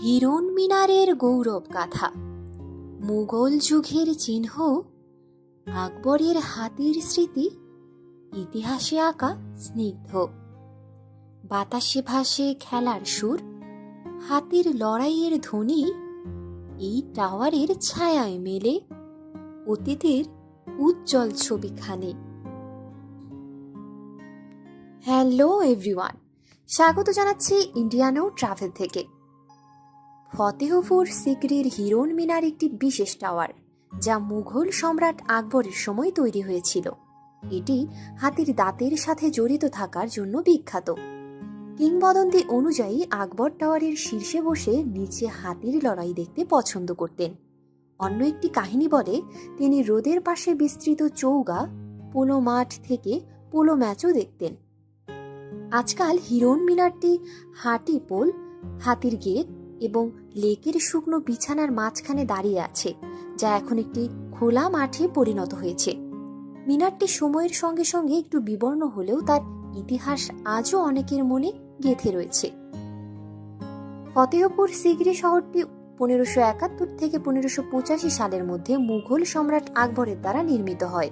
হিরণ মিনারের গৌরব গাথা। মুঘল যুগের চিহ্ন, আকবরের হাতির স্মৃতি, ইতিহাসে আঁকা স্নিগ্ধ। বাতাসে ভাসে খেলার সুর, হাতির লড়াইয়ের ধ্বনি, এই টাওয়ারের ছায়ায় মেলে অতীতের উজ্জ্বল ছবিখানে। হ্যালো এভরিওয়ান, স্বাগত জানাচ্ছি ইন্ডিয়ানো ট্রাভেল থেকে। ফতেহপুর সিকরির হিরণ মিনার একটি বিশেষ টাওয়ার, যা মুঘল সম্রাট আকবরের সময় তৈরি হয়েছিল। এটি হাতির দাঁতের সাথে জড়িত থাকার জন্য বিখ্যাত। কিংবদন্তি অনুযায়ী আকবর টাওয়ারের শীর্ষে বসে নিচে হাতির লড়াই দেখতে পছন্দ করতেন। অন্য একটি কাহিনী বলে, তিনি রোদের পাশে বিস্তৃত চৌগা, পোলো মাঠ থেকে পোলো ম্যাচও দেখতেন। আজকাল হিরণ মিনারটি হাটি পোল, হাতির গেট এবং লেকের শুকনো বিছানার মাঝখানে দাঁড়িয়ে আছে, যা এখন একটি খোলা মাঠে পরিণত হয়েছে। মিনারটি সময়ের সঙ্গে সঙ্গে একটু বিবর্ণ হলেও তার ইতিহাস আজও অনেকের মনে গেঁথে রয়েছে। ফতেহপুর সিগরি শহরটি পনেরোশো একাত্তর থেকে পনেরোশো পঁচাশি সালের মধ্যে মুঘল সম্রাট আকবরের দ্বারা নির্মিত হয়।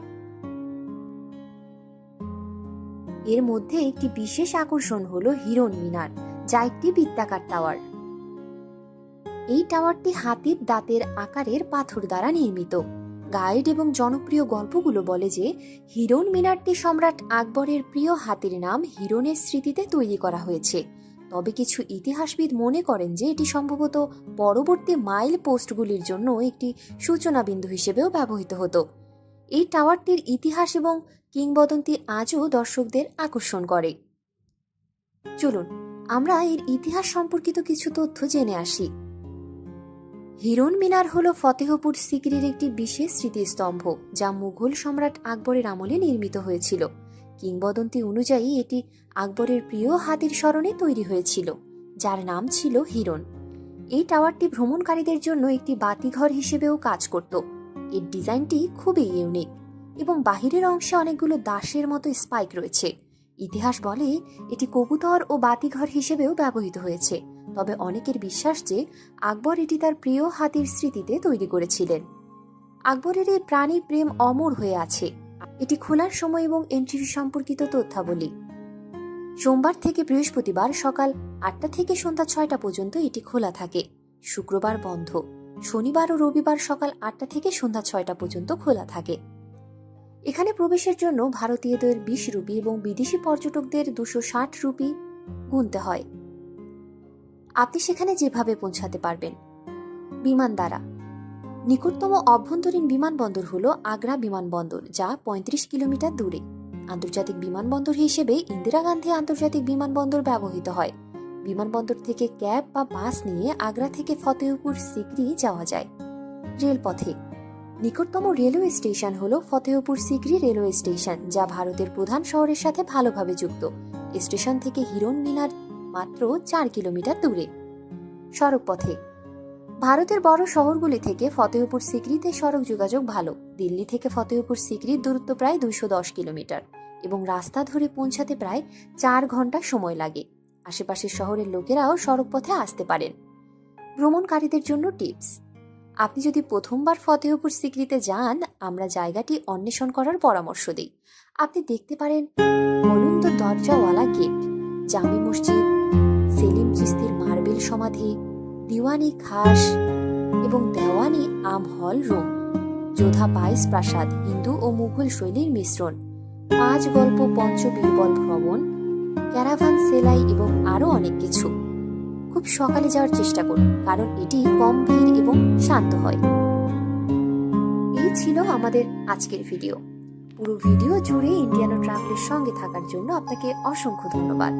এর মধ্যে একটি বিশেষ আকর্ষণ হল হিরণ মিনার, যা একটি বৃত্তাকার টাওয়ার। এই টাওয়ারটি হাতির দাঁতের আকারের পাথর দ্বারা নির্মিত। গাইড এবং জনপ্রিয় গল্পগুলো বলে যে, হিরণ মিনারটি সম্রাট আকবরের প্রিয় হাতির নাম হিরণের স্মৃতিতে তৈরি করা হয়েছে। তবে কিছু ইতিহাসবিদ মনে করেন যে, এটি সম্ভবত পরবর্তী মাইল পোস্টগুলির জন্য একটি সূচনা বিন্দু হিসেবেও ব্যবহৃত হতো। এই টাওয়ারটির ইতিহাস এবং কিংবদন্তি আজও দর্শকদের আকর্ষণ করে। চলুন, আমরা এর ইতিহাস সম্পর্কিত কিছু তথ্য জেনে আসি। হিরণ মিনার হল ফতেহপুর সিকরির একটি বিশেষ স্মৃতিস্তম্ভ, যা মুঘল সম্রাট আকবরের আমলে নির্মিত হয়েছিল। কিংবদন্তি অনুযায়ী এটি আকবরের প্রিয় হাতির স্মরণে তৈরি হয়েছিল, যার নাম ছিল হিরণ। এই টাওয়ারটি ভ্রমণকারীদের জন্য একটি বাতিঘর হিসেবেও কাজ করত। এর ডিজাইনটি খুবই ইউনিক এবং বাহিরের অংশে অনেকগুলো দাসের মতো স্পাইক রয়েছে। ইতিহাস বলে এটি কবুতর ও বাতিঘর হিসেবেও ব্যবহৃত হয়েছে, তবে অনেকের বিশ্বাস যে আকবর এটি তার প্রিয় হাতির স্মৃতিতে তৈরি করেছিলেন। আকবরের এই প্রাণী প্রেম অমর হয়ে আছে। এটি খোলার সময় এবং এন্ট্রি সম্পর্কিত তথ্যাবলী। সোমবার থেকে বৃহস্পতিবার সকাল আটটা থেকে সন্ধ্যা ছয়টা পর্যন্ত এটি খোলা থাকে। শুক্রবার বন্ধ। শনিবার ও রবিবার সকাল আটটা থেকে সন্ধ্যা ছয়টা পর্যন্ত খোলা থাকে। এখানে প্রবেশের জন্য ভারতীয়দের বিশ রুপি এবং বিদেশি পর্যটকদের দুশো ষাট রুপি গুনতে হয়। আপনি সেখানে যেভাবে পৌঁছাতে পারবেন। বিমান দ্বারা। নিকটতম অভ্যন্তরীণ বিমানবন্দর হল আগ্রা বিমানবন্দর, যা ৩৫ কিলোমিটার দূরে। আন্তর্জাতিক বিমানবন্দর হিসেবে ইন্দিরা গান্ধী আন্তর্জাতিক বিমানবন্দর ব্যবহৃত হয়। বিমানবন্দর থেকে ক্যাব বা বাস নিয়ে আগ্রা থেকে ফতেহপুর সিকরি যাওয়া যায়। রেলপথে নিকটতম রেলওয়ে স্টেশন হল ফতেহপুর সিকরি রেলওয়ে স্টেশন, যা ভারতের প্রধান শহরের সাথে ভালোভাবে যুক্ত। স্টেশন থেকে হিরণ মিনার মাত্র চার কিলোমিটার দূরে। সড়ক পথে ভারতের বড় শহরগুলি থেকে ফতেহপুর সিকরিতে সড়ক যোগাযোগ ভালো। দিল্লি থেকে ফতেহপুর সিকরির দূরত্ব প্রায় দুইশো দশ কিলোমিটার এবং রাস্তা ধরে পৌঁছাতে প্রায় চার ঘণ্টা সময় লাগে। আশেপাশের শহরের লোকেরাও সড়ক পথে আসতে পারেন। ভ্রমণকারীদের জন্য টিপস। আপনি যদি প্রথমবার ফতেহপুর সিকরিতে যান, আমরা জায়গাটি অন্বেষণ করার পরামর্শ দিই। আপনি দেখতে পারেন অনন্ত দরজাওয়ালা গেট, জামি মসজিদ, সেলিম চিস্তির মার্বেল সমাধি, দিওয়ানি খাস এবং দেওয়ানি আম হল রুম। যোধা পাইস প্রাসাদ, হিন্দু ও মুঘল শৈলীর মিশ্রণ। পাঁচ গল্প পঞ্চ বীরবল ভ্রমণ, ক্যারাভান সেলাই এবং আরও অনেক কিছু। খুব সকালে যাওয়ার চেষ্টা করুন, কারণ এটি কম ভিড় এবং শান্ত হয়। এই ছিল আমাদের আজকের ভিডিও। পুরো ভিডিও জুড়ে ইন্ডিয়ানো ট্রাভেলের সঙ্গে থাকার জন্য আপনাকে অসংখ্য ধন্যবাদ।